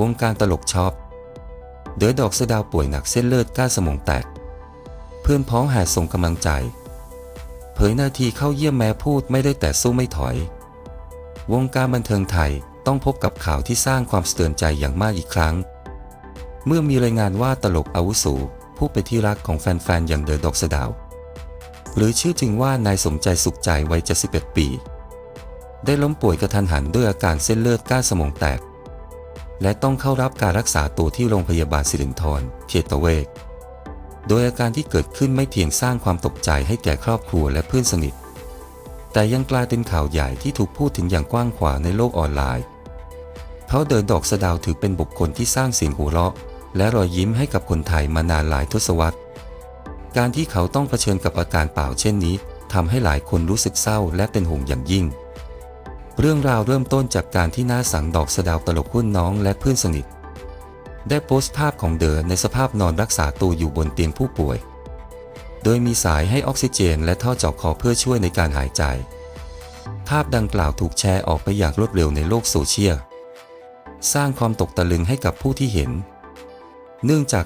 วงการตลกชอบเดอดอกสะดาวป่วยหนักเส้นเลือดก้านสมองแตก เพื่อนพ้องแห่ส่งกำลังใจ เผยนาทีเข้าเยี่ยมแม้พูดไม่ได้แต่สู้ไม่ถอย วงการบันเทิงไทยต้องพบกับข่าวที่สร้างความสะเทือนใจอย่างมากอีกครั้ง เมื่อมีรายงานว่าตลกอาวุโสผู้เป็นที่รักของแฟนๆอย่างเดอะดอกสดาว หรือชื่อจริงว่านายสมใจสุขใจวัย 71 ปี ได้ล้มป่วยกระทันหันด้วยอาการเส้นเลือดก้านสมองแตก และต้องเข้ารับการรักษาตัวที่โรงพยาบาลสิรินธรเขตเวชโดยอาการที่เกิดขึ้นไม่เพียงสร้างความตกใจให้แก่ครอบครัวและเพื่อนสนิท แต่ยังกลายเป็นข่าวใหญ่ที่ถูกพูดถึงอย่างกว้างขวางในโลกออนไลน์เพราะเดินดอกสะดาวถือเป็นบุคคลที่สร้างเสียงหัวเราะ และรอยยิ้มให้กับคนไทยมานานหลายทศวรรษ การที่เขาต้องเผชิญกับอาการเปล่าเช่นนี้ทำให้หลายคนรู้สึกเศร้าและเป็นห่วงอย่างยิ่ง เรื่องราวเริ่มต้นจากการที่น้าสังดอกสดาวตลกหุ้นน้องและเพื่อนสนิท ได้โพสต์ภาพของเดอในสภาพนอนรักษาตัวอยู่บนเตียงผู้ป่วย โดยมีสายให้ออกซิเจนและท่อเจาะคอเพื่อช่วยในการหายใจ ภาพดังกล่าวถูกแชร์ออกไปอย่างรวดเร็วในโลกโซเชียล สร้างความตกตะลึงให้กับผู้ที่เห็น เนื่องจาก